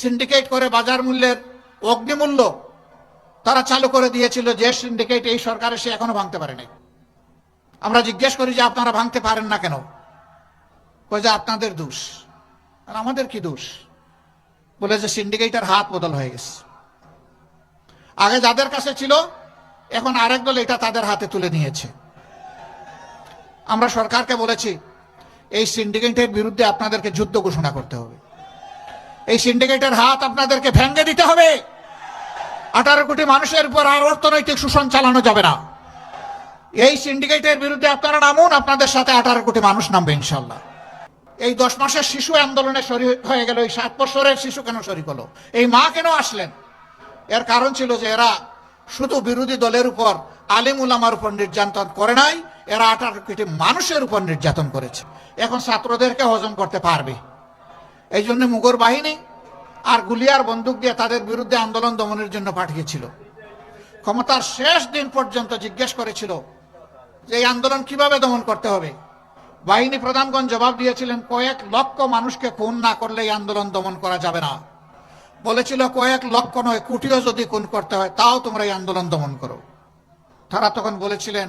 Syndicate করে বাজার মূল্যের অগ্নিমূল্য তারা চালু করে দিয়েছিল যে সিন্ডিকেট এই সরকারে সে এখনও ভাঙতে পারেনি। আমরা জিজ্ঞেস করি যে আপনারা ভাঙতে পারেন না কেন? কই যে আপনাদের দোষ। আর আমাদের কি দোষ? বলে যে সিন্ডিকেটের হাত বদল হয়ে গেছে। আগে যাদের কাছে ছিল, এখন আরেক দল এটা তাদের হাতে তুলে নিয়েছে। আমরা সরকারকে বলেছি, এই সিন্ডিকেটের বিরুদ্ধে আপনাদেরকে যুদ্ধ ঘোষণা করতে হবে। এই সিন্ডিকেটের হাত আপনাদেরকে ভেঙে দিতে হবে। আঠারো কোটি মানুষের উপর আর অর্থনৈতিক শোষণ চালানো যাবে না। এই সিন্ডিকেটের বিরুদ্ধে আপনারা নামুন, আপনাদের সাথে আঠারো কোটি মানুষ নামবে ইনশাল্লাহ এই দশ মাসের শিশু আন্দোলনে শরীর হয়ে গেল, এই সাত বছরের শিশু কেন শরিক হলো এই মা কেন আসলেন? এর কারণ ছিল যে এরা শুধু বিরোধী দলের উপর আলিম উলামার উপর নির্যাতন করে নাই, এরা আঠারো কোটি মানুষের উপর নির্যাতন করেছে। এখন ছাত্রদেরকে হজম করতে পারবে। এই জন্য মুগর বাহিনী আর গুলিয়ার বন্দুক দিয়ে তাদের বিরুদ্ধে আন্দোলন দমনের জন্য পাঠিয়েছিল। ক্ষমতার শেষ দিন পর্যন্ত জিজ্ঞেস করেছিল যে এই আন্দোলন কীভাবে দমন করতে হবে। বাহিনী প্রধানগণ জবাব দিয়েছিলেন, কয়েক লক্ষ মানুষকে খুন না করলে এই আন্দোলন দমন করা যাবে না। বলেছিল, কয়েক লক্ষ নয়, কোটিও যদি খুন করতে হয়, তাও তোমরা এই আন্দোলন দমন করো। তারা তখন বলেছিলেন,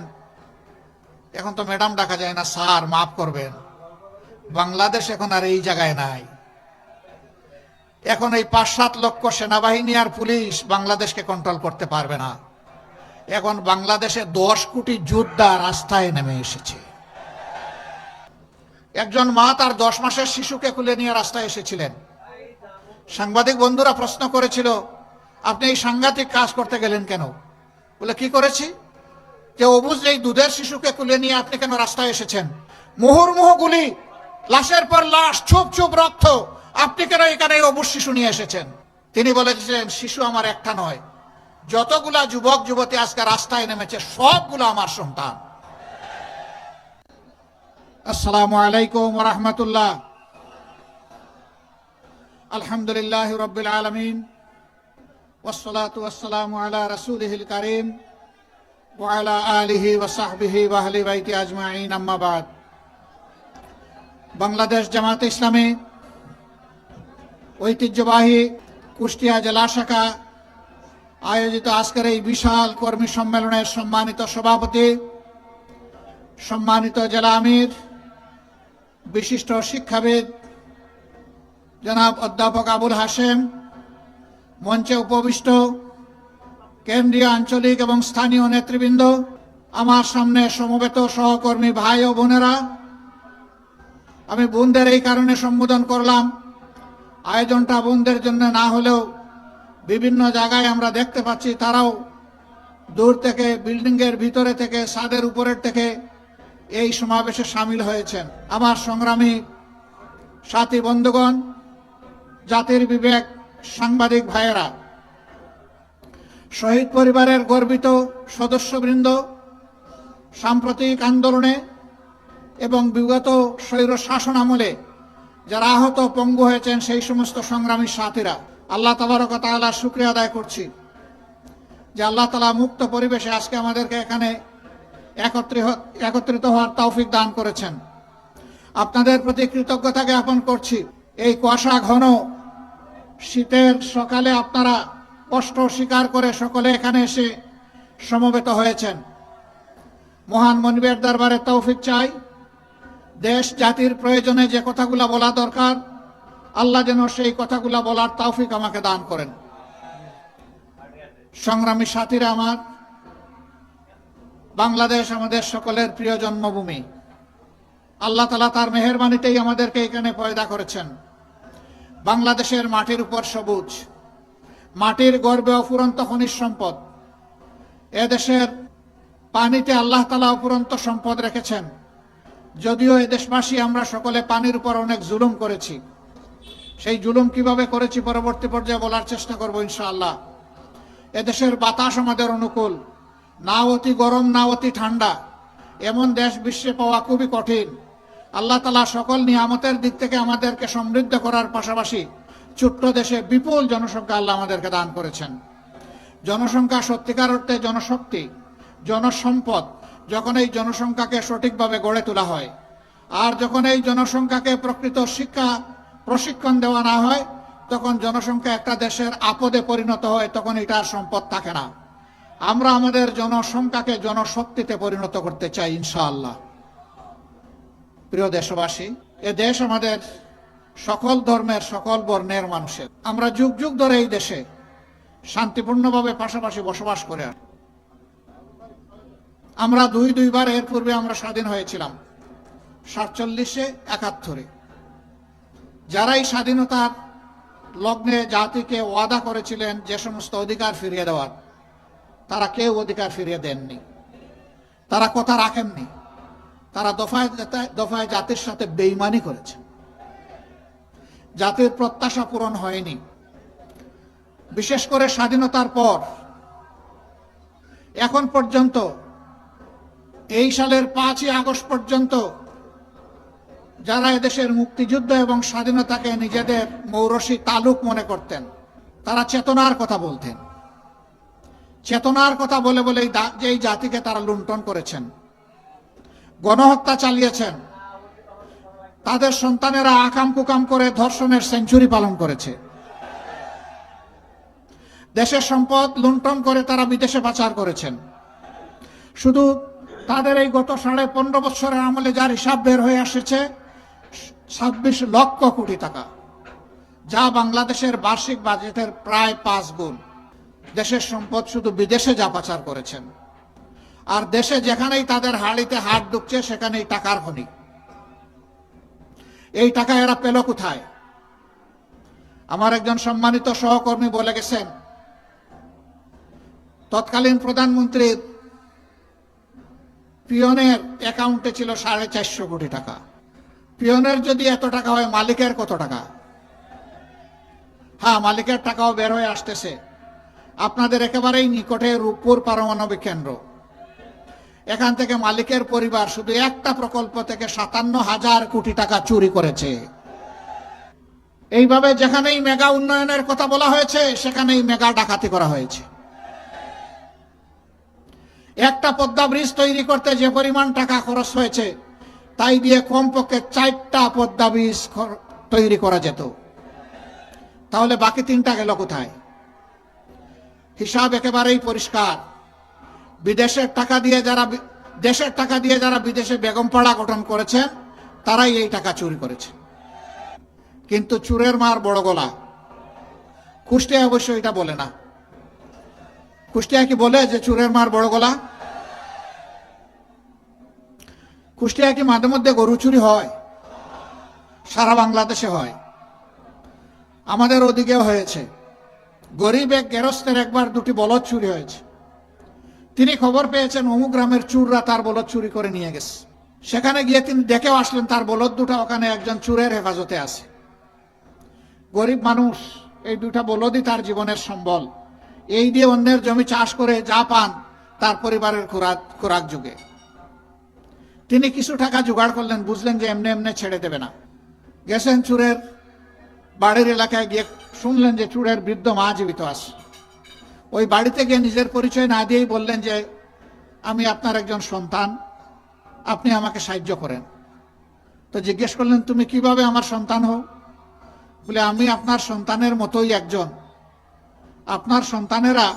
এখন তো ম্যাডাম ডাকা যায় না, স্যার, মাফ করবেন। বাংলাদেশ এখন আর এই জায়গায় নাই। এখন এই পাঁচ সাত লক্ষ সেনাবাহিনী আর পুলিশ বাংলাদেশকে কন্ট্রোল করতে পারবে না। এখন বাংলাদেশে দশ কোটি যোদ্ধা রাস্তায় নেমে এসেছে। একজন মা তার দশ মাসের শিশুকে কুলে নিয়ে রাস্তায় এসেছিলেন। সাংবাদিক বন্ধুরা প্রশ্ন করেছিল, আপনি এই সাংঘাতিক কাজ করতে গেলেন কেন? বলে, কি করেছি? যে অবুজ এই দুধের শিশুকে কুলে নিয়ে আপনি কেন রাস্তায় এসেছেন? মুহুর্মুহু গুলি, লাশের পর লাশ চুপ চুপ রক্ত আপনি কেন এখানে অবশ্য শিশু নিয়ে এসেছেন? তিনি বলেছিলেন শিশু আমার একটা নয়। যতগুলা যুবক, যুবতী আজকে রাস্তায় নেমেছে, সবগুলো আমার সন্তান। আসসালামু আলাইকুম রহমতুল্লাহ। আলহামদুলিল্লাহ রবিল আলমিন। ওসলাতাম আলা রসুলহিল করিম ওয়ালা আলিহি ওসাহবিহি ওয়াহলি বাইতি আজমাইন আম্মাবাদ বাংলাদেশ জামাত ইসলামী ঐতিহ্যবাহী কুষ্টিয়া জেলা শাখা আয়োজিত আজকের এই বিশাল কর্মী সম্মেলনের সম্মানিত সভাপতি, সম্মানিত জেলা আমির, বিশিষ্ট শিক্ষাবিদ জনাব অধ্যাপক আবুল হাসেম মঞ্চে উপবিষ্ট কেন্দ্রীয় আঞ্চলিক এবং স্থানীয় নেতৃবৃন্দ, আমার সামনে সমবেত সহকর্মী ভাই ও বোনেরা, আমি বোনদের এই কারণে সম্বোধন করলাম। আয়োজনটা বোনদের জন্য না হলেও বিভিন্ন জায়গায় আমরা দেখতে পাচ্ছি তারাও দূর থেকে, বিল্ডিংয়ের ভিতরে থেকে, ছাদের উপরের থেকে এই সমাবেশে সামিল হয়েছেন। আমার সংগ্রামী সাথী বন্ধুগণ, জাতির বিবেক সাংবাদিক ভাইয়েরা, শহীদ পরিবারের গর্বিত সদস্যবৃন্দ, সাম্প্রতিক আন্দোলনে এবং বিগত স্বৈর শাসন আমলে যারা আহত পঙ্গু হয়েছেন, সেই সমস্ত সংগ্রামী সাথীরা, আল্লাহ তাবারক তাআলা শুক্রিয়া আদায় করছি যে আল্লাহ তালা মুক্ত পরিবেশে আজকে আমাদেরকে এখানে একত্রিত হওয়ার তৌফিক দান করেছেন। আপনাদের প্রতি কৃতজ্ঞতা জ্ঞাপন করছি। এই কুয়াশা ঘন শীতের সকালে আপনারা কষ্ট স্বীকার করে সকলে এখানে এসে সমবেত হয়েছেন। মহান মনিবের দরবারে তৌফিক চাই। দেশ জাতির প্রয়োজনে যে কথাগুলো বলা দরকার, আল্লাহ যেন সেই কথাগুলো বলার তৌফিক আমাকে দান করেন। সংগ্রামী সাথীরা আমার, বাংলাদেশ আমাদের সকলের প্রিয় জন্মভূমি। আল্লাহ তালা তার মেহরবানিতেই আমাদেরকে এখানে পয়দা করেছেন। বাংলাদেশের মাটির উপর সবুজ, মাটির গর্বে অফুরন্ত খনিজ সম্পদ। এদেশের পানিতে আল্লাহ তালা অফুরন্ত সম্পদ রেখেছেন। যদিও এদেশবাসী আমরা সকলে পানির উপর অনেক জুলুম করেছি। সেই জুলুম কীভাবে করেছি পরবর্তী পর্যায়ে বলার চেষ্টা করব ইনশাআল্লাহ। এদেশের বাতাস আমাদের অনুকূল, না অতি গরম, না অতি ঠান্ডা। এমন দেশ বিশ্বে পাওয়া খুবই কঠিন। আল্লাহ তালা সকল নিয়ামতের দিক থেকে আমাদেরকে সমৃদ্ধ করার পাশাপাশি ছোট্ট দেশে বিপুল জনসংখ্যা আল্লাহ আমাদেরকে দান করেছেন। জনসংখ্যা সত্যিকার অর্থে জনশক্তি, জনসম্পদ যখন এই জনসংখ্যাকে সঠিকভাবে গড়ে তোলা হয়, আর যখন এই জনসংখ্যাকে প্রকৃত শিক্ষা, প্রশিক্ষণ দেওয়া না হয়, তখন জনসংখ্যা একটা দেশের আপদে পরিণত হয়, তখন এটা সম্পদ থাকে না। আমরা আমাদের জনসংখ্যাকে জনশক্তিতে পরিণত করতে চাই, ইনশাআল্লাহ। প্রিয় দেশবাসী, এ দেশ আমাদের সকল ধর্মের, সকল বর্ণের মানুষের। আমরা যুগ যুগ ধরে এই দেশে শান্তিপূর্ণভাবে পাশাপাশি বসবাস করে। আমরা দুই দুইবার এর পূর্বে আমরা স্বাধীন হয়েছিলাম। সাতচল্লিশে একাত্তরে। যারা এই স্বাধীনতার লগ্নে জাতিকে ওয়াদা করেছিলেন যে সমস্ত অধিকার ফিরিয়ে দেওয়ার, তারা কেউ অধিকার ফিরিয়ে দেননি। তারা কথা রাখেননি। তারা দফায় দফায় জাতির সাথে বেইমানি করেছে। জাতির প্রত্যাশা পূরণ হয়নি। বিশেষ করে স্বাধীনতার পর, এখন পর্যন্ত এই সালের পাঁচই আগস্ট পর্যন্ত যারা এদেশের মুক্তিযুদ্ধ এবং স্বাধীনতাকে নিজেদের মৌরসী তালুক মনে করতেন, তারা চেতনার কথা বলতেন। চেতনার কথা বলে বলে এই জাতিকে তারা লুণ্ঠন করেছেন, গণহত্যা চালিয়েছেন, তাদের সন্তানেরা আকাম কুকাম করে ধর্ষণের সেঞ্চুরি পালন করেছে। দেশের সম্পদ লুণ্ঠন করে তারা বিদেশে পাচার করেছেন। শুধু তাদের এই গত সাড়ে পনেরো বছরের আমলে যার হিসাব বের হয়ে এসেছে ছাব্বিশ লক্ষ কোটি টাকা। যা বাংলাদেশের বার্ষিক বাজেটের প্রায় পাঁচ গুণ। দেশের সম্পদ শুধু বিদেশে যা পাচার করেছেন। আর দেশে যেখানেই তাদের হাড়িতে হাত ঢুকছে, সেখানেই টাকার খনি। এই টাকা এরা পেল কোথায়? আমার একজন সম্মানিত সহকর্মী বলে গেছেন, তৎকালীন প্রধানমন্ত্রীর পিয়নের অ্যাকাউন্টে ছিল সাড়ে চারশো কোটি টাকা। পিয়নের যদি এত টাকা হয়, মালিকের কত টাকা? হ্যাঁ মালিকের টাকাও বের হয়ে আসতেছে। আপনাদের একেবারেই নিকটে রূপপুর পারমাণবিক কেন্দ্র। এখান থেকে মালিকের পরিবার শুধু একটা প্রকল্প থেকে সাতান্ন হাজার কোটি টাকা চুরি করেছে। এইভাবে যেখানেই মেগা উন্নয়নের কথা বলা হয়েছে, সেখানেই মেগা ডাকাতি করা হয়েছে। একটা পদ্মা ব্রিজ তৈরি করতে যে পরিমাণ টাকা খরচ হয়েছে, তাই দিয়ে কমপক্ষে চারটা পদ্মা ব্রিজ তৈরি করা যেত। তাহলে বাকি তিনটা গেল কোথায়? হিসাব একেবারেই পরিষ্কার। বিদেশের টাকা দিয়ে যারা দেশের টাকা দিয়ে যারা বিদেশে বেগমপাড়া গঠন করেছেন, তারাই এই টাকা চুরি করেছে। কিন্তু চুরের মার বড় গলা। কুষ্টিয়া অবশ্য এটা বলে না। কুষ্টিয়া কি বলে যে চুরের মার বড় গলা? কুষ্টিয়া কি মাঝে মধ্যে গরু চুরি হয়? সারা বাংলাদেশে হয়। আমাদের ওদিকেও হয়েছে। গরিব এক গেরস্তের একবার দুটি বলদ চুরি হয়েছে। তিনি খবর পেয়েছেন, অমুক গ্রামের চুররা তার বলদ চুরি করে নিয়ে গেছে। সেখানে গিয়ে তিনি দেখেও আসলেন, তার বলদ দুটা ওখানে একজন চুরের হেফাজতে আছে। গরিব মানুষ, এই দুটা বলদই তার জীবনের সম্বল। এই দিয়ে অন্যের জমি চাষ করে যা পান তার পরিবারের খোরাক খোরাক যুগে। তিনি কিছু টাকা জোগাড় করলেন, বুঝলেন যে এমনি এমনি ছেড়ে দেবে না। গেছেন চুরের বাড়ির এলাকায় গিয়ে শুনলেন যে চুরের বৃদ্ধ মা জীবিত আছে। ওই বাড়িতে গিয়ে নিজের পরিচয় না দিয়েই বললেন যে, আমি আপনার একজন সন্তান, আপনি আমাকে সাহায্য করেন। তো জিজ্ঞেস করলেন, তুমি কীভাবে আমার সন্তান হও? বলে, আমি আপনার সন্তানের মতোই একজন। আপনার সন্তানেরা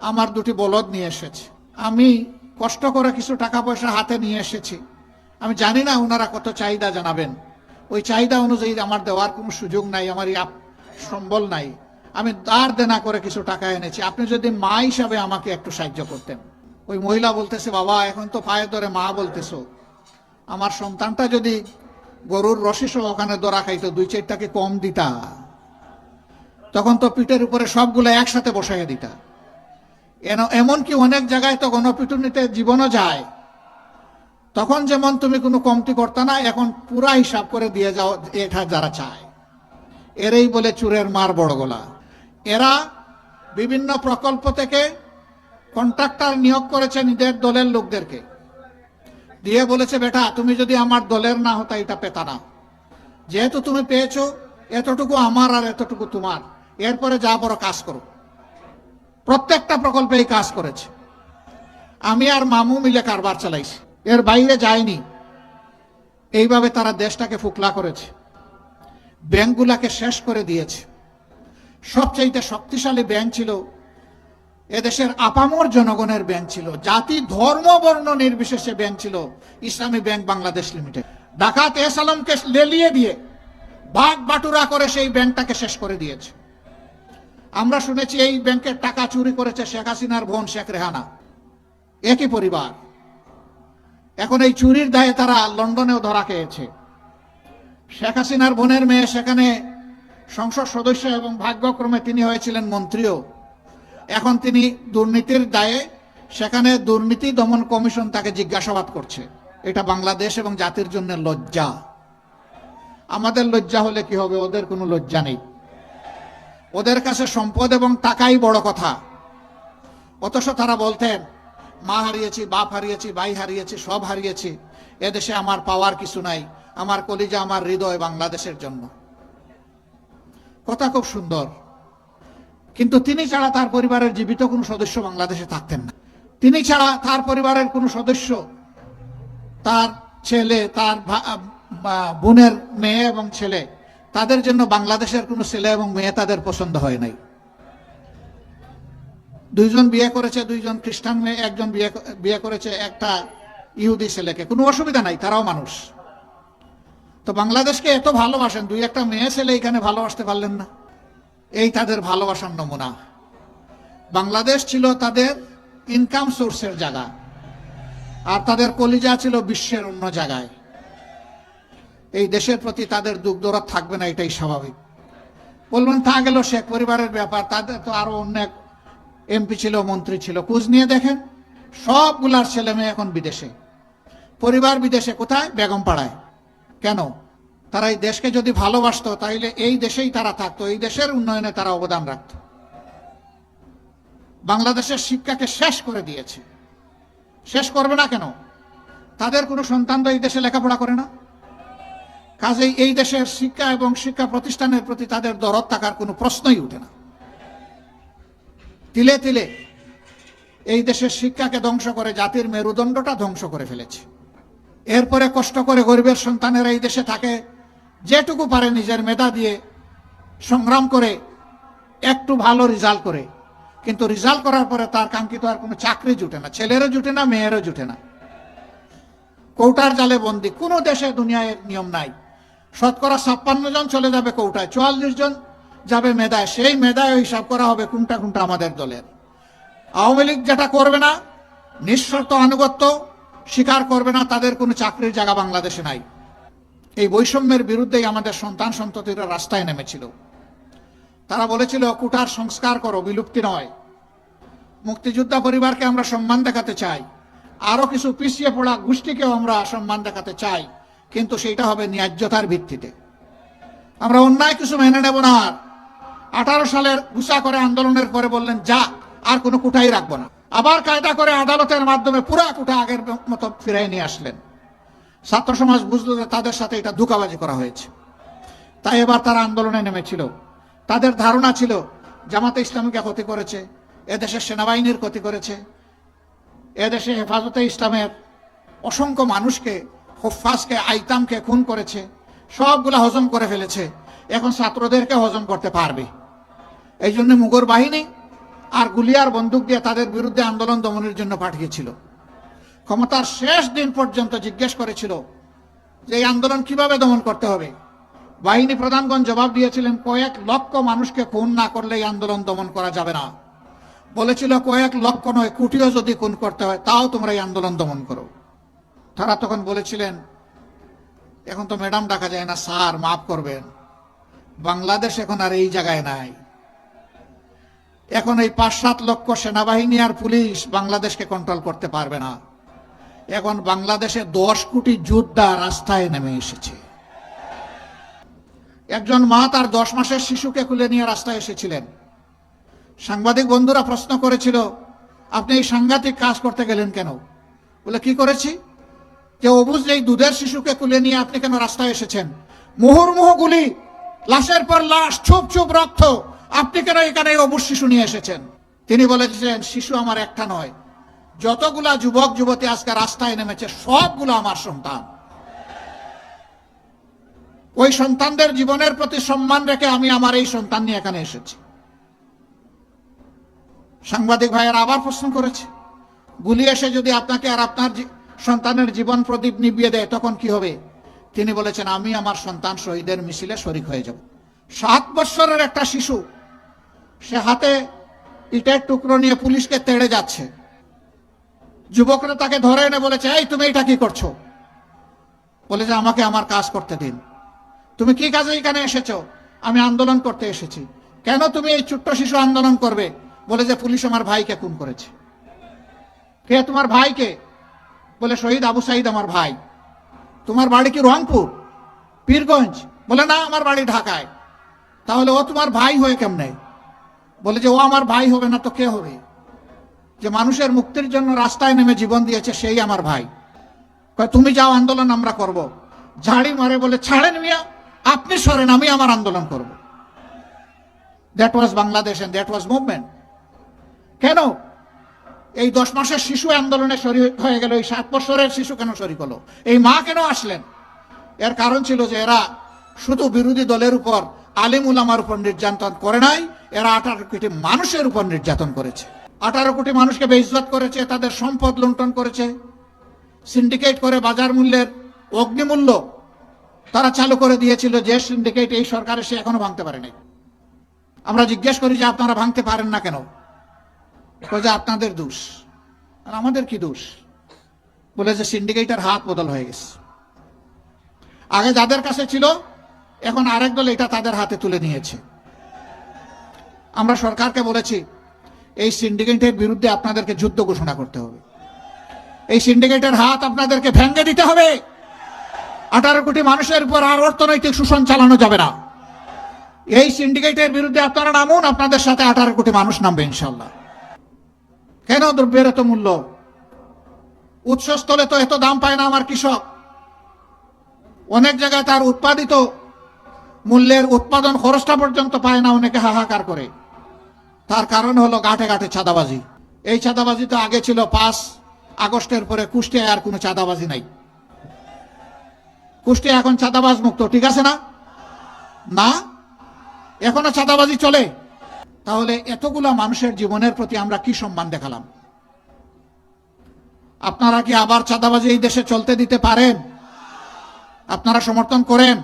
আমার দুটি বলদ নিয়ে এসেছে। আমি কষ্ট করে কিছু টাকা পয়সা হাতে নিয়ে এসেছি। আমি জানি না ওনারা কত চাহিদা জানাবেন। ওই চাহিদা অনুযায়ী আমার দেওয়ার কোনো সুযোগ নাই, আমার সম্বল নাই। আমি দাঁড় দেনা করে কিছু টাকা এনেছি। আপনি যদি মা হিসাবে আমাকে একটু সাহায্য করতেন। ওই মহিলা বলতেছে, বাবা, এখন তো পায়ে ধরে মা বলতেছো। আমার সন্তানটা যদি গরুর রসি সহ ওখানে দরা খাইতো দুই চারটাকে কম দিতা। তখন তো পিঠের উপরে সবগুলো একসাথে বসাইয়া দিতা। এন- এমনকি অনেক জায়গায় তো গণপিটুনিতে জীবনও যায়। তখন যেমন তুমি কোনো কমতি করতে না, এখন পুরা হিসাব করে দিয়ে যাও, এটা যারা চায়। এরাই বলে চুরের মার বড় গলা। এরা বিভিন্ন প্রকল্প থেকে কন্ট্রাক্টর নিয়োগ করেছে নিজের দলের লোকদেরকে। দিয়ে বলেছে, বেটা, তুমি যদি আমার দলের না হতা, এটা পেতা না। যেহেতু তুমি পেয়েছ, এতটুকু আমার আর এতটুকু তোমার। এরপরে যা বড় কাজ করো প্রত্যেকটা প্রকল্পে এই কাজ করেছে। আমি আর মামু মিলে কারবার চালাইছি। এর বাইরে যায়নি। এইভাবে তারা দেশটাকে ফুকলা করেছে। ব্যাংকগুলাকে শেষ করে দিয়েছে। সবচাইতে শক্তিশালী ব্যাংক ছিল এদেশের আপামর জনগণের ব্যাংক ছিল। জাতি, ধর্ম, বর্ণ নির্বিশেষে ব্যাংক ছিল ইসলামী ব্যাংক বাংলাদেশ লিমিটেড। ডাকাত এস লেলিয়ে দিয়ে ভাগ বাটুরা করে সেই ব্যাংকটাকে শেষ করে দিয়েছে। আমরা শুনেছি এই ব্যাংকের টাকা চুরি করেছে শেখ হাসিনার বোন শেখ রেহানা। একই পরিবার। এখন এই চুরির দায়ে তারা লন্ডনেও ধরা খেয়েছে। শেখ হাসিনার বোনের মেয়ে সেখানে সংসদ সদস্য এবং ভাগ্যক্রমে তিনি হয়েছিলেন মন্ত্রীও। এখন তিনি দুর্নীতির দায়ে সেখানে দুর্নীতি দমন কমিশন তাকে জিজ্ঞাসাবাদ করছে। এটা বাংলাদেশ এবং জাতির জন্য লজ্জা। আমাদের লজ্জা হলে কি হবে? ওদের কোনো লজ্জা নেই। ওদের কাছে সম্পদ এবং টাকাই বড় কথা। অথচ তারা বলতেন, মা হারিয়েছি, বাপ হারিয়েছি, ভাই হারিয়েছি, সব হারিয়েছি। এদেশে আমার পাওয়ার কিছু নাই। আমার কলিজা, আমার হৃদয় বাংলাদেশের জন্য। কথা খুব সুন্দর। কিন্তু তিনি ছাড়া তার পরিবারের জীবিত কোনো সদস্য বাংলাদেশে থাকতেন না। তিনি ছাড়া তার পরিবারের কোনো সদস্য তার ছেলে, তার বোনের মেয়ে এবং ছেলে তাদের জন্য বাংলাদেশের কোনো ছেলে এবং মেয়ে তাদের পছন্দ হয় নাই। দুইজন বিয়ে করেছে, দুইজন খ্রিস্টান মেয়ে, একজন বিয়ে বিয়ে করেছে একটা ইহুদি ছেলেকে। কোনো অসুবিধা নাই, তারাও মানুষ। তো বাংলাদেশকে এত ভালোবাসেন, দুই একটা মেয়ে ছেলে এখানে ভালোবাসতে পারলেন না। এই তাদের ভালোবাসার নমুনা। বাংলাদেশ ছিল তাদের ইনকাম সোর্সের জায়গা। আর তাদের কলিজা ছিল বিশ্বের অন্য জায়গায়। এই দেশের প্রতি তাদের দুঃখ দরদ থাকবে না, এটাই স্বাভাবিক। বলবেন, তা গেল শেখ পরিবারের ব্যাপার, তাদের তো আরও অনেক এমপি ছিল, মন্ত্রী ছিল। খোঁজ নিয়ে দেখেন সবগুলার ছেলে মেয়ে এখন বিদেশে। পরিবার বিদেশে কোথায়? বেগম পাড়ায় কেন? তারা এই দেশকে যদি ভালোবাসতো, তাইলে এই দেশেই তারা থাকতো, এই দেশের উন্নয়নে তারা অবদান রাখত। বাংলাদেশের শিক্ষাকে শেষ করে দিয়েছে। শেষ করবে না কেন? তাদের কোনো সন্তান তো এই দেশে লেখাপড়া করে না? কাজেই এই দেশের শিক্ষা এবং শিক্ষা প্রতিষ্ঠানের প্রতি তাদের দরদ থাকার কোনো প্রশ্নই উঠে না। তিলে তিলে এই দেশের শিক্ষাকে ধ্বংস করে জাতির মেরুদণ্ডটা ধ্বংস করে ফেলেছে। এরপরে কষ্ট করে গরিবের সন্তানেরা এই দেশে থাকে, যেটুকু পারে নিজের মেধা দিয়ে সংগ্রাম করে, একটু ভালো রেজাল্ট করে। কিন্তু রেজাল্ট করার পরে তার কাঙ্ক্ষিত আর কোনো চাকরি জুটে না, ছেলেরও জুটে না, মেয়েরও জুটে না। কৌটার জালে বন্দি, কোনো দেশে দুনিয়ায় নিয়ম নাই। শতকরা ছাপ্পান্ন জন চলে যাবে কৌটায়, চুয়াল্লিশ জন যাবে মেধায় সেই মেধায় হিসাব করা হবে কোনটা কোনটা আমাদের দলের। আওয়ামী লীগ যেটা করবে না, নিঃশর্ত আনুগত্য স্বীকার করবে না, তাদের কোনো চাকরির জায়গা বাংলাদেশে নাই। এই বৈষম্যের বিরুদ্ধেই আমাদের সন্তান সন্ততিরা রাস্তায় নেমেছিল। তারা বলেছিল কুটার সংস্কার করো, বিলুপ্তি নয়। মুক্তিযোদ্ধা পরিবারকে আমরা সম্মান দেখাতে চাই। আরও কিছু পিছিয়ে পড়া গোষ্ঠীকেও আমরা সম্মান দেখাতে চাই। কিন্তু সেটা হবে ন্যায্যতার ভিত্তিতে। আমরা অন্যায় কিছু মেনে নেব না। আর আঠারো সালের গুসা করে আন্দোলনের পরে বললেন, যা, আর কোনো কুটাই রাখব না। আবার কায়দা করে আদালতের মাধ্যমে পুরা কুটা আগের মতো ফিরাই নিয়ে আসলেন। ছাত্র সমাজ বুঝলো যে তাদের সাথে এটা ধোকাবাজি করা হয়েছে। তাই এবার তারা আন্দোলনে নেমেছিল। তাদের ধারণা ছিল, জামাতে ইসলামীকে ক্ষতি করেছে, এদেশের সেনাবাহিনীর ক্ষতি করেছে, এদেশে হেফাজতে ইসলামের অসংখ্য মানুষকে হোফাজকে আইতামকে খুন করেছে, সবগুলা হজম করে ফেলেছে। এখন ছাত্রদেরকে হজম করতে পারবে। এই জন্য মুগর বাহিনী আর গুলিয়ার বন্দুক দিয়ে তাদের বিরুদ্ধে আন্দোলন দমনের জন্য পাঠিয়েছিল। ক্ষমতার শেষ দিন পর্যন্ত জিজ্ঞেস করেছিল যে এই আন্দোলন কীভাবে দমন করতে হবে। বাহিনী প্রধানগণ জবাব দিয়েছিলেন, কয়েক লক্ষ মানুষকে খুন না করলে এই আন্দোলন দমন করা যাবে না। বলেছিল, কয়েক লক্ষ নয়, কোটিও যদি খুন করতে হয়, তাও তোমরা এই আন্দোলন দমন করো। তারা তখন বলেছিলেন, এখন তো ম্যাডাম ডাকা যায় না, স্যার মাফ করবেন। বাংলাদেশ এখন আর এই জায়গায় নাই। এখন এই পাঁচ সাত লক্ষ সেনাবাহিনী আর পুলিশ বাংলাদেশকে কন্ট্রোল করতে পারবে না। এখন বাংলাদেশে দশ কোটি যোদ্ধা রাস্তায় নেমে এসেছে। একজন মা তার দশ মাসের শিশুকে খুলে নিয়ে রাস্তায় এসেছিলেন। সাংবাদিক বন্ধুরা প্রশ্ন করেছিল, আপনি এই সাংঘাতিক কাজ করতে গেলেন কেন? বলে, কি করেছি? যে অবুজ এই দুধের শিশুকে কুলে নিয়ে আপনি কেন রাস্তায় এসেছেন? মুহুর্মুহ গুলি লাশের পর লাশ চুপ চুপ রক্ত, আপনি কেন এখানে অবুজ শিশু নিয়ে এসেছেন? তিনি বলেছিলেন শিশু আমার একটা নয়। যতগুলা যুবক, যুবতী আজকে রাস্তায় নেমেছে, সবগুলো আমার সন্তান। ওই সন্তানদের জীবনের প্রতি সম্মান রেখে আমি আমার এই সন্তান নিয়ে এখানে এসেছি। সাংবাদিক ভাইয়েরা আবার প্রশ্ন করেছে। গুলি এসে যদি আপনাকে আর আপনার সন্তানের জীবন প্রদীপ নিবিয়ে দেয়, তখন কি হবে? তিনি বলেছেন, আমি আমার সন্তান শহীদের মিছিলে শরিক হয়ে যাব। সাত বৎসরের একটা শিশু, সে হাতে ইটের টুকরো নিয়ে পুলিশকে তেড়ে যাচ্ছে। যুবকরা তাকে ধরে এনে বলেছে, এই, তুমি এটা কি করছ? বলে যে, আমাকে আমার কাজ করতে দিন। তুমি কি কাজে এখানে এসেছ? আমি আন্দোলন করতে এসেছি। কেন তুমি এই ছোট্ট শিশু আন্দোলন করবে? বলে যে, পুলিশ আমার ভাইকে খুন করেছে। কে? তোমার ভাইকে? বলে, শহীদ আবু সাইদ আমার ভাই। তোমার বাড়ি কি রংপুর? পীরগঞ্জ। বলে, না, আমার বাড়ি ঢাকায়। তাহলে ও তোমার ভাই হয়ে কেমনে? বলে যে, ও আমার ভাই হবে না তো কে হবে? যে, মানুষের মুক্তির জন্য রাস্তায় নেমে জীবন দিয়েছে সেই আমার ভাই। তুমি যাও, আন্দোলন আমরা করব। ঝাড়ি মারে বলে, ছাড়েন মিয়া, আপনি সরেন, আমি আমার আন্দোলন করব। That was Bangladesh and that was movement কেন? এই দশ মাসের শিশু আন্দোলনে শরীর হয়ে গেল, এই সাত বছরের শিশু কেন শরিক হলো? এই মা কেন আসলেন? এর কারণ ছিল যে এরা শুধু বিরোধী দলের উপর, আলিম উলামার উপর নির্যাতন করে নাই, এরা আঠারো কোটি মানুষের উপর নির্যাতন করেছে। আঠারো কোটি মানুষকে বেইজ্জত করেছে, তাদের সম্পদ লুণ্ঠন করেছে। সিন্ডিকেট করে বাজার মূল্যের অগ্নিমূল্য তারা চালু করে দিয়েছিল, যে সিন্ডিকেট এই সরকারে সে এখনও ভাঙতে পারেনি। আমরা জিজ্ঞেস করি যে আপনারা ভাঙতে পারেন না কেন? যে আপনাদের দোষ। আর আমাদের কি দোষ? বলে যে সিন্ডিকেটের হাত বদল হয়ে গেছে। আগে যাদের কাছে ছিল, এখন আরেক দল এটা তাদের হাতে তুলে নিয়েছে। আমরা সরকারকে বলেছি, এই সিন্ডিকেটের বিরুদ্ধে আপনাদেরকে যুদ্ধ ঘোষণা করতে হবে। এই সিন্ডিকেটের হাত আপনাদেরকে ভেঙে দিতে হবে। আঠারো কোটি মানুষের উপর আর অর্থনৈতিক শোষণ চালানো যাবে না। এই সিন্ডিকেটের বিরুদ্ধে আপনারা নামুন, আপনাদের সাথে আঠারো কোটি মানুষ নামবে ইনশাল্লাহ কেন দ্রব্যের এত মূল্য? উৎসস্থলে তো এত দাম পায় না আমার কৃষক। অনেক জায়গায় তার উৎপাদিত মূল্যের উৎপাদন খরচটা পর্যন্ত পায় না, অনেকে হাহাকার করে। তার কারণ হলো গাঁটে গাঁটে চাঁদাবাজি। এই চাঁদাবাজি তো আগে ছিল পাঁচ আগস্টের পরে কুষ্টিয়ায় আর কোনো চাঁদাবাজি নাই। কুষ্টিয়া এখন চাঁদাবাজ মুক্ত ঠিক আছে না? না? এখনও চাঁদাবাজি চলে? তাহলে এতগুলা মানুষের জীবনের প্রতি আমরা কি সম্মান দেখালাম? আপনারা কি আবার চাঁদাবাজি এই দেশে চলতে দিতে পারেন? আপনারা সমর্থন করেন?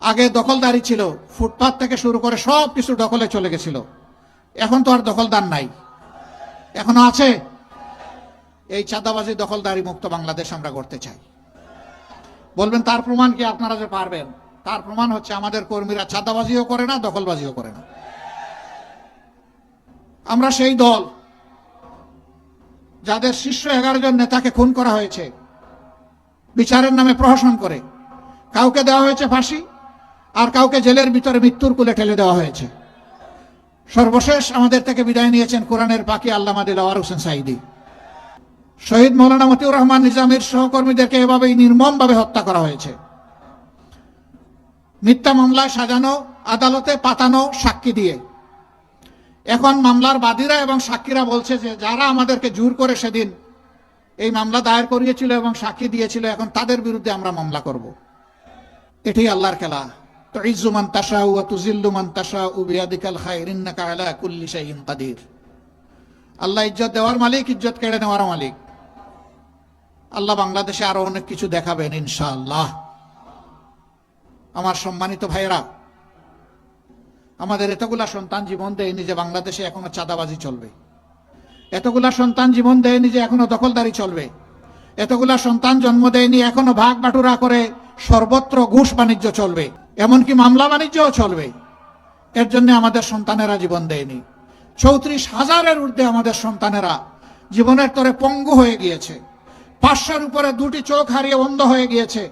আগে দখলদারি ছিল, ফুটপাত থেকে শুরু করে সব কিছু দখলে চলে গেছিল। এখন তো আর দখলদার নাই। এখনও আছে? এই চাঁদাবাজি দখলদারি মুক্ত বাংলাদেশ আমরা করতে চাই। বলবেন, তার প্রমাণ কি আপনারা যে পারবেন? তার প্রমাণ হচ্ছে আমাদের কর্মীরা চাঁদাবাজিও করে না, দখলবাজিও করে না। আমরা সেই দল যাদের শীর্ষ এগারো জন নেতাকে খুন করা হয়েছে, বিচারের নামে প্রহসন করে। কাউকে দেওয়া হয়েছে ফাঁসি আর কাউকে জেলের ভিতরে মৃত্যুর কুলে ঠেলে দেওয়া হয়েছে। সর্বশেষ আমাদের থেকে বিদায় নিয়েছেন কোরআনের পাখি আল্লামা দিলাওয়ার হোসেন সাইদি শহীদ মৌলানা মতিউর রহমান নিজামের সহকর্মীদেরকে এভাবেই নির্মমভাবে হত্যা করা হয়েছে। মিথ্যা মামলায় সাজানো, আদালতে পাতানো, সাক্ষী দিয়ে এখন মামলার বাদীরা এবং সাক্ষীরা বলছে যে যারা আমাদেরকে জোর করে সেদিন এই মামলা দায়ের করিয়েছিল এবং সাক্ষী দিয়েছিল, এখন তাদের বিরুদ্ধে আমরা মামলা করব। এটাই আল্লাহর খেলা। তো ইজ্জুমান তাসা ও তুজিল্লুমান তাসা উ বিয়াদিকাল খায়রিন্নাকা আলা কুল্লি শাইইন কাদির। আল্লাহ ইজ্জত দেওয়ার মালিক, ইজ্জত কেড়ে নেওয়ার মালিক। আল্লাহ বাংলাদেশে আরও অনেক কিছু দেখাবেন ইনশাআল্লাহ। আমার সম্মানিত ভাইয়েরা আমাদের এতগুলা সন্তান জীবন দেয়নি যে বাংলাদেশে এখনও চাঁদাবাজি চলবে। এতগুলা সন্তান জীবন দেয়নি যে এখনও দখলদারি চলবে। এতগুলা সন্তান জন্ম দেয়নি, এখনও ভাগ বাটুরা করে সর্বত্র ঘুষ বাণিজ্য চলবে, এমনকি মামলা বাণিজ্যও চলবে। এর জন্য আমাদের সন্তানেরা জীবন দেয়নি। চৌত্রিশ হাজারের ঊর্ধ্বে আমাদের সন্তানেরা জীবনের তরে পঙ্গু হয়ে গিয়েছে। পাঁচশোর উপরে দুটি চোখ হারিয়ে অন্ধ হয়ে গিয়েছে।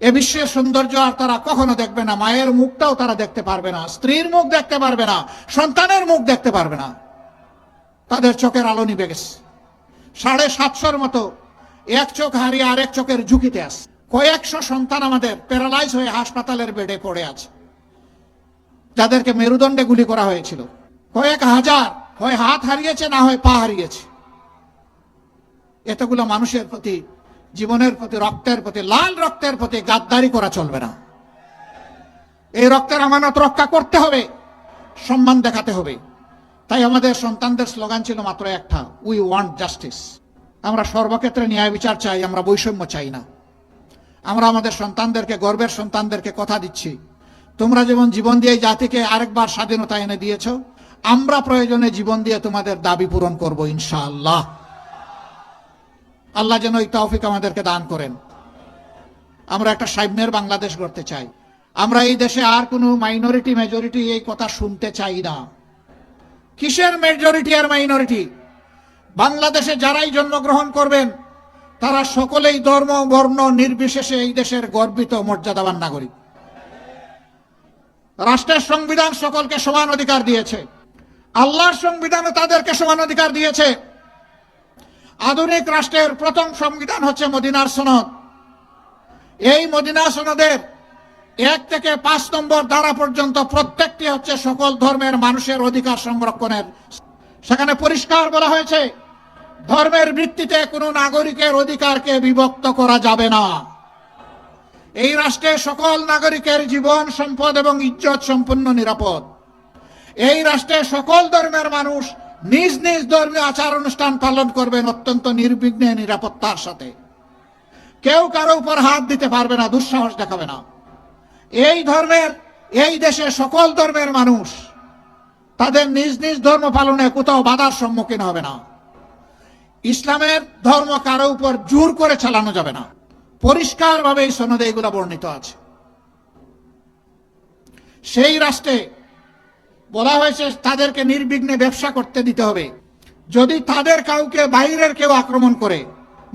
এ বিশ্বের সৌন্দর্য আর তারা কখনো দেখবে না। মায়ের মুখটাও তারা দেখতে পারবে না। স্ত্রীর মুখ দেখতে পারবে না। সন্তানের মুখ দেখতে পারবে না। তাদের চোখের আলো নিবে গেছে। সাড়ে সাতশোর মতো এক চোখ হারিয়ে আরেক চোখের ঝুঁকিতে আছে। কয়েকশো সন্তান আমাদের প্যারালাইজ হয়ে হাসপাতালের বেডে পড়ে আছে। যাদেরকে মেরুদণ্ডে গুলি করা হয়েছিল। কয়েক হাজার হয় হাত হারিয়েছে, না হয় পা হারিয়েছে। এতগুলো মানুষের প্রতি জীবনের প্রতি, রক্তের প্রতি, লাল রক্তের প্রতি গাদ্দারি করা চলবে না। এই রক্তের আমানত রক্ষা করতে হবে, সম্মান দেখাতে হবে। তাই আমাদের সন্তানদের স্লোগান ছিল মাত্র একটা উই ওয়ান্ট জাস্টিস আমরা সর্বক্ষেত্রে ন্যায় বিচার চাই, আমরা বৈষম্য চাই না। আমরা আমাদের সন্তানদেরকে, গর্বের সন্তানদেরকে কথা দিচ্ছি। তোমরা যেমন জীবন দিয়ে জাতিকে আরেকবার স্বাধীনতা এনে দিয়েছ, আমরা প্রয়োজনে জীবন দিয়ে তোমাদের দাবি পূরণ করব, ইনশাআল্লাহ। আল্লাহ যেন এই তৌফিক আমাদেরকে দান করেন। আমরা একটা সাম্যের বাংলাদেশ গড়তে চাই। আমরা এই দেশে আর কোনো মাইনরিটি মেজরিটি এই কথা শুনতে চাই না। কিসের মেজরিটি আর মাইনরিটি বাংলাদেশে যারাই জন্মগ্রহণ করবেন, তারা সকলেই ধর্ম, বর্ণ নির্বিশেষে এই দেশের গর্বিত, মর্যাদাবান নাগরিক। রাষ্ট্রের সংবিধান সকলকে সমান অধিকার দিয়েছে। আল্লাহর সংবিধানও তাদেরকে সমান অধিকার দিয়েছে। আধুনিক রাষ্ট্রের প্রথম সংবিধান হচ্ছে মদিনার সনদ। এই মদিনা সনদের এক থেকে পাঁচ নম্বর ধারা পর্যন্ত প্রত্যেকটি হচ্ছে সকল ধর্মের মানুষের অধিকার সংরক্ষণের। সেখানে পরিষ্কার বলা হয়েছে, ধর্মের ভিত্তিতে কোনো নাগরিকের অধিকারকে বিভক্ত করা যাবে না। এই রাষ্ট্রে সকল নাগরিকের জীবন, সম্পদ এবং ইজ্জত সম্পূর্ণ নিরাপদ। এই রাষ্ট্রে সকল ধর্মের মানুষ নিজ নিজ ধর্মীয় আচার অনুষ্ঠান পালন করবেন অত্যন্ত নির্বিঘ্নে নিরাপত্তার সাথে। কেউ কারও উপর হাত দিতে পারবে না, দুঃসাহস দেখাবে না। এই ধর্মের, এই দেশে সকল ধর্মের মানুষ, তাদের নিজ নিজ ধর্ম পালনে কোথাও বাধার সম্মুখীন হবে না। ইসলামের ধর্ম কারও উপর জোর করে চালানো যাবে না। পরিষ্কারভাবে এই সনদে এগুলো বর্ণিত আছে। সেই রাষ্ট্রে বলা হয়েছে তাদেরকে নির্বিঘ্নে ব্যবসা করতে দিতে হবে। যদি তাদের কাউকে বাইরের কেউ আক্রমণ করে,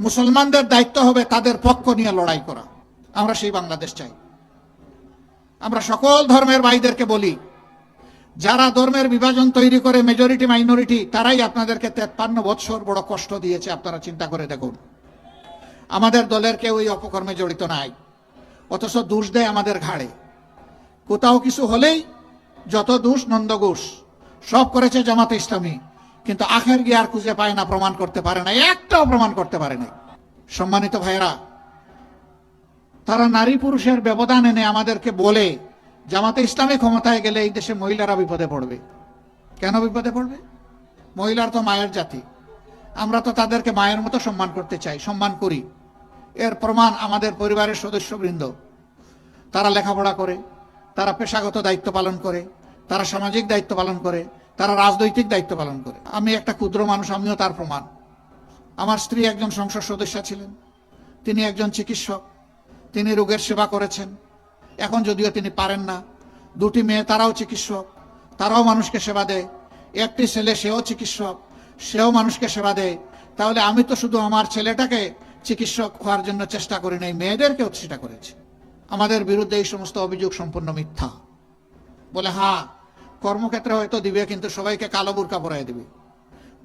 মুসলমানদের দায়িত্ব হবে তাদের পক্ষ নিয়ে লড়াই করা। আমরা সেই বাংলাদেশ চাই। আমরা সকল ধর্মের ভাইদেরকে বলি, যারা ধর্মের বিভাজন তৈরি করে মেজরিটি মাইনরিটি তারাই আপনাদেরকে তেপ্পান্ন বৎসর বড় কষ্ট দিয়েছে, আপনারা চিন্তা করে দেখুন। আমাদের দলের কেউ এই অপকর্মে জড়িত নাই, অথচ দোষ দেয় আমাদের ঘাড়ে। কোথাও কিছু হলেই যত দোষ নন্দ ঘোষ, সব করেছে জামাতে ইসলামী, কিন্তু আখের গিয়ে আর খুঁজে পায় না, প্রমাণ করতে পারে না, একটাও প্রমাণ করতে পারে না সম্মানিত ভাইরা তারা নারী পুরুষের ব্যবধান এনে আমাদেরকে বলে, জামাতে ইসলামী ক্ষমতায় গেলে এই দেশে মহিলারা বিপদে পড়বে। কেন বিপদে পড়বে? মহিলার তো মায়ের জাতি। আমরা তো তাদেরকে মায়ের মতো সম্মান করতে চাই, সম্মান করি। এর প্রমাণ আমাদের পরিবারের সদস্যবৃন্দ। তারা লেখাপড়া করে তারা পেশাগত দায়িত্ব পালন করে, তারা সামাজিক দায়িত্ব পালন করে, তারা রাজনৈতিক দায়িত্ব পালন করে। আমি একটা ক্ষুদ্র মানুষ, আমিও তার প্রমাণ। আমার স্ত্রী একজন সংসদ সদস্য ছিলেন, তিনি একজন চিকিৎসক, তিনি রোগের সেবা করেছেন। এখন যদিও তিনি পারেন না, দুটি মেয়ে, তারাও চিকিৎসক, তারাও মানুষকে সেবা দেয়। একটি ছেলে, সেও চিকিৎসক, সেও মানুষকে সেবা দেয়। তাহলে আমি তো শুধু আমার ছেলেটাকে চিকিৎসক হওয়ার জন্য চেষ্টা করি নাই, মেয়েদেরকেও সেটা করেছি। আমাদের বিরুদ্ধে এই সমস্ত অভিযোগ সম্পূর্ণ মিথ্যা। বলে হ্যাঁ কর্মক্ষেত্রে হয়তো দিবে, কিন্তু সবাইকে কালো বোরকা পরাই দিবে।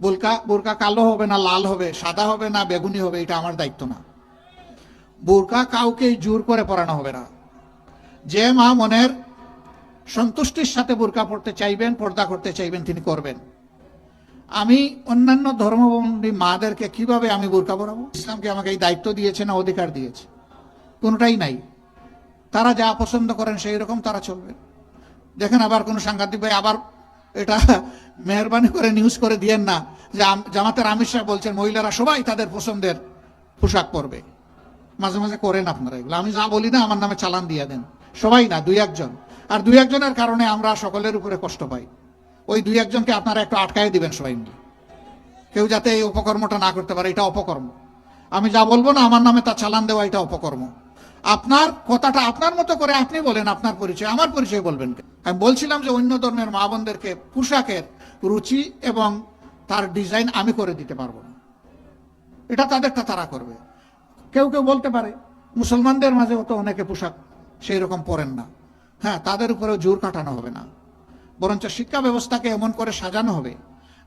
বোরকা বোরকা কালো হবে না লাল হবে, সাদা হবে না বেগুনি হবে, এটা আমার দায়িত্ব না। বোরকা কাউকে জোর করে পরানো হবে না। যে মা মনের সন্তুষ্টির সাথে বোরকা পড়তে চাইবেন, পর্দা করতে চাইবেন, তিনি করবেন। আমি অন্যান্য ধর্মবন্দী মাদেরকে কীভাবে আমি বোরকা পরাবো? ইসলামকে আমাকে এই দায়িত্ব দিয়েছে না অধিকার দিয়েছে? কোনোটাই নাই। তারা যা পছন্দ করেন সেই রকম তারা চলবে। দেখেন আবার কোন সাংঘাতিক ভাই আবার এটা মেহরবানি করে নিউজ করে দিয়েন না, যে জামাতের আমির সাহেব বলছেন, মহিলারা সবাই তাদের পছন্দের পোশাক পরবে। মাঝে মাঝে করেন আপনারা এগুলো। আমি যা বলি না, আমার নামে চালান দিয়ে দেন। সবাই না, দুই একজন। আর দুই একজনের কারণে আমরা সকলের উপরে কষ্ট পাই। ওই দুই একজনকে আপনারা একটু আটকায় দিবেন সবাই মিলে। কেউ যাতে এই উপকর্মটা না করতে পারে, এটা অপকর্ম। আমি যা বলব না, আমার নামে তা চালান দেওয়া, এটা অপকর্ম। আপনার কথাটা আপনার মতো করে আপনি বলেন, আপনার পরিচয়, আমার পরিচয় বলবেন আমি বলছিলাম যে অন্য ধর্মের মা বোনদেরকে পোশাকের রুচি এবং তার ডিজাইন আমি করে দিতে পারব না। এটা তাদেরটা তারা করবে। কেউ কেউ বলতে পারে, মুসলমানদের মাঝেও তো অনেকে পোশাক সেই রকম পরেন না। হ্যাঁ তাদের উপরেও জোর কাটানো হবে না। বরঞ্চ শিক্ষা ব্যবস্থাকে এমন করে সাজানো হবে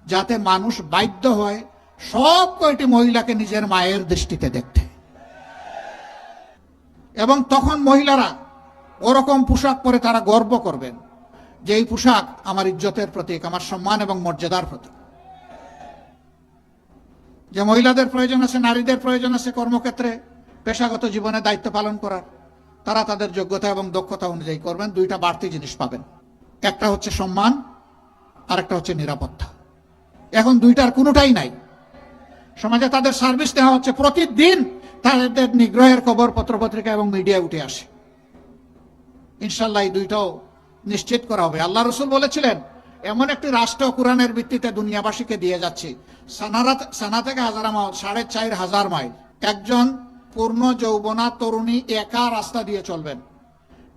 যাতে মানুষ বাধ্য হয় সব কয়টি মহিলাকে নিজের মায়ের দৃষ্টিতে দেখতে। এবং তখন মহিলারা ওরকম পোশাক পরে তারা গর্ব করবেন যে এই পোশাক আমার ইজ্জতের প্রতীক, আমার সম্মান এবং মর্যাদার প্রতীক। যে মহিলাদের প্রয়োজন আছে, নারীদের প্রয়োজন আছে কর্মক্ষেত্রে পেশাগত জীবনে দায়িত্ব পালন করার। তারা তাদের যোগ্যতা এবং দক্ষতা অনুযায়ী করবেন, দুইটা বাড়তি জিনিস পাবেন। একটা হচ্ছে সম্মান আর একটা হচ্ছে নিরাপত্তা। এখন দুইটার কোনোটাই নাই। সমাজে তাদের সার্ভিস দেওয়া হচ্ছে প্রতিদিন তাদের নিগ্রহের খবর, পত্রপত্রিকা এবং মিডিয়া উঠে আসে। ইনশাল্লাহ দুইটাও নিশ্চিত করা হবে। আল্লাহ রসুল বলেছিলেন, এমন একটি রাষ্ট্র কোরআনের ভিত্তিতে দুনিয়াবাসীকে দিয়ে যাচ্ছে। সানারা সানা থেকে হাজার মাইল, সাড়ে চার হাজার মাইল। একজন পূর্ণ যৌবনা তরুণী একা রাস্তা দিয়ে চলবেন।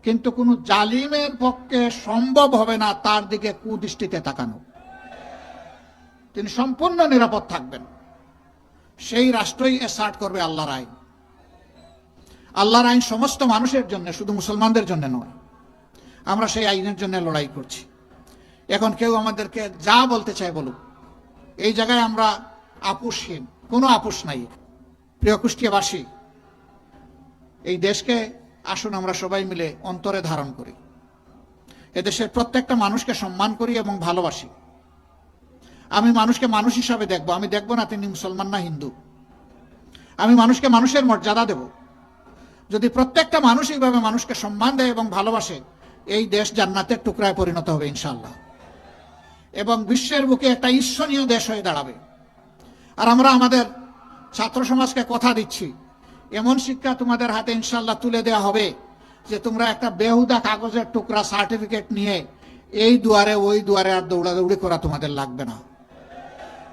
কিন্তু কোনো জালিমের পক্ষে সম্ভব হবে না তার দিকে কুদৃষ্টিতে তাকানো। তিনি সম্পূর্ণ নিরাপদ থাকবেন। সেই রাষ্ট্রই এসার্ট করবে আল্লাহর আইন। আল্লাহর আইন সমস্ত মানুষের জন্য, শুধু মুসলমানদের জন্য নয়। আমরা সেই আইনের জন্য লড়াই করছি। এখন কেউ আমাদেরকে যা বলতে চায় বলুক। এই জায়গায় আমরা আপুসহীন কোনো আপুস নাই। প্রিয় কুষ্টিয়াবাসী, এই দেশকে আসুন আমরা সবাই মিলে অন্তরে ধারণ করি। এদেশের প্রত্যেকটা মানুষকে সম্মান করি এবং ভালোবাসি। আমি মানুষকে মানুষ হিসাবে দেখব। আমি দেখব না তিনি মুসলমান না হিন্দু। আমি মানুষকে মানুষের মর্যাদা দেব। যদি প্রত্যেকটা মানুষ এইভাবে মানুষকে সম্মান দেয় এবং ভালোবাসে, এই দেশ জান্নাতের টুকরায় পরিণত হবে ইনশাল্লাহ এবং বিশ্বের বুকে একটা ঈশ্বরীয় দেশ হয়ে দাঁড়াবে। আর আমরা আমাদের ছাত্র সমাজকে কথা দিচ্ছি, এমন শিক্ষা তোমাদের হাতে ইনশাল্লাহ তুলে দেওয়া হবে যে তোমরা একটা বেহুদা কাগজের টুকরা সার্টিফিকেট নিয়ে এই দুয়ারে, ওই দুয়ারে আর দৌড়াদৌড়ি করা তোমাদের লাগবে না।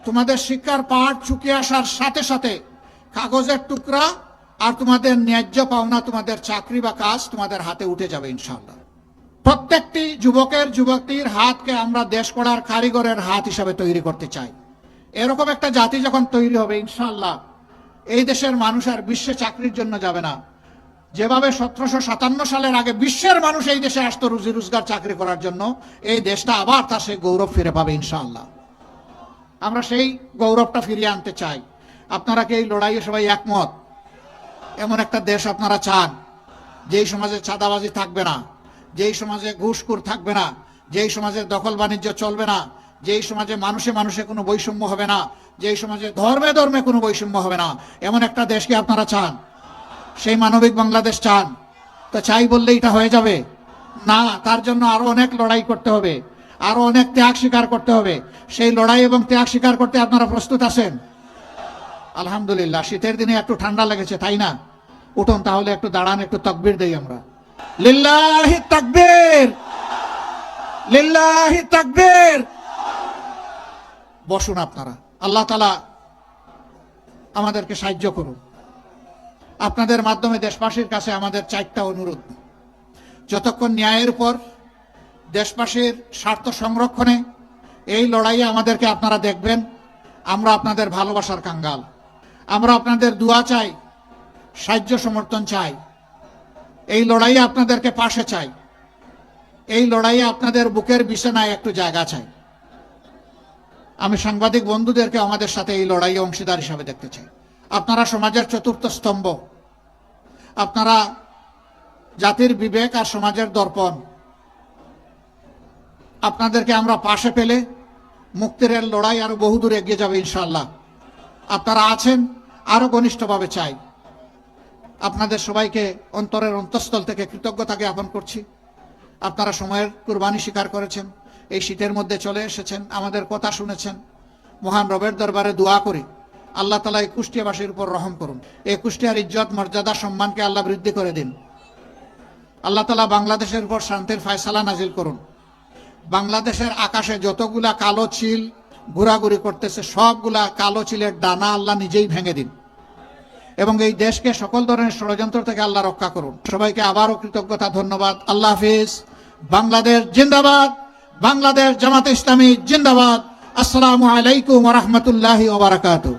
তোমাদের শিক্ষার পাঠ চুকে আসার সাথে সাথে কাগজের টুকরা আর তোমাদের ন্যায্য পাওনা তোমাদের চাকরি বা কাজ তোমাদের হাতে উঠে যাবে ইনশাল্লাহ প্রত্যেকটি যুবকের, যুবতীর হাতকে আমরা দেশ করার কারিগরের হাত হিসাবে তৈরি করতে চাই। এরকম একটা জাতি যখন তৈরি হবে ইনশাল্লাহ এই দেশের মানুষ আর বিশ্বে চাকরির জন্য যাবে না। যেভাবে সতেরোশো সাতান্ন সালের আগে বিশ্বের মানুষ এই দেশে আসতো রুজি রোজগার চাকরি করার জন্য, এই দেশটা আবার তার সে গৌরব ফিরে পাবে ইনশাআল্লাহ। আমরা সেই গৌরবটা ফিরিয়ে আনতে চাই। আপনারা কি এই লড়াইয়ে সবাই একমত? এমন একটা দেশ আপনারা চান, যেই সমাজে চাঁদাবাজি থাকবে না, যেই সমাজে ঘুষখুর থাকবে না, যেই সমাজে দখল বাণিজ্য চলবে না, যেই সমাজে মানুষে মানুষে কোনো বৈষম্য হবে না, যেই সমাজে ধর্মে ধর্মে কোনো বৈষম্য হবে না, এমন একটা দেশকে আপনারা চান? সেই মানবিক বাংলাদেশ চান। তো চাই বললে এটা হয়ে যাবে? না, তার জন্য আরও অনেক লড়াই করতে হবে। আরও অনেক ত্যাগ স্বীকার করতে হবে। সেই লড়াই এবং ত্যাগ স্বীকার করতে আপনারা প্রস্তুত আছেন? আলহামদুলিল্লাহ, শীতের দিনে একটু ঠান্ডা লেগেছে, তাই না? উঠুন তাহলে একটু দাঁড়ান, একটু তকবির দেই আমরা। লিল্লাহি তাকবীর! লিল্লাহি তাকবীর! বসুন আপনারা। আল্লাহ তালা আমাদেরকে সাহায্য করুন। আপনাদের মাধ্যমে দেশবাসীর কাছে আমাদের চারটা অনুরোধ। যতক্ষণ ন্যায়ের উপর দেশবাসীর স্বার্থ সংরক্ষণে এই লড়াইয়ে আমাদেরকে আপনারা দেখবেন, আমরা আপনাদের ভালোবাসার কাঙ্গাল। আমরা আপনাদের দোয়া চাই, সাহায্য সমর্থন চাই। এই লড়াইয়ে আপনাদেরকে পাশে চাই। এই লড়াইয়ে আপনাদের বুকের বিছানায় একটু জায়গা চাই। আমি সাংবাদিক বন্ধুদেরকে আমাদের সাথে এই লড়াইয়ে অংশীদার হিসাবে দেখতে চাই। আপনারা সমাজের চতুর্থ স্তম্ভ। আপনারা জাতির বিবেক আর সমাজের দর্পণ আপনাদেরকে আমরা পাশে পেলে মুক্তির লড়াই আরও বহুদূর এগিয়ে যাবে ইনশাল্লাহ আপনারা আছেন, আরও ঘনিষ্ঠভাবে চাই। আপনাদের সবাইকে অন্তরের অন্তঃস্থল থেকে কৃতজ্ঞতা জ্ঞাপন করছি। আপনারা সময়ের কুরবানি স্বীকার করেছেন, এই শীতের মধ্যে চলে এসেছেন, আমাদের কথা শুনেছেন। মহান রবের দরবারে দোয়া করি, আল্লাহ তালা এই কুষ্টিয়াবাসীর উপর রহম করুন। এই কুষ্টিয়ার ইজ্জত, মর্যাদা, সম্মানকে আল্লাহ বৃদ্ধি করে দিন। আল্লাহ তালা বাংলাদেশের উপর শান্তির ফায়সালা নাজিল করুন। বাংলাদেশের আকাশে যতগুলা কালো চিল ঘোরাঘুরি করতেছে, সবগুলা কালো চিলের ডানা আল্লাহ নিজেই ভেঙে দিন। এবং এই দেশকে সকল ধরনের ষড়যন্ত্র থেকে আল্লাহ রক্ষা করুন। সবাইকে আবারও কৃতজ্ঞতা, ধন্যবাদ। আল্লাহ হাফিজ। বাংলাদেশ জিন্দাবাদ। বাংলাদেশ জামাত ইসলামী জিন্দাবাদ। আসসালামু আলাইকুম রহমতুল্লাহ ওবরাকাতু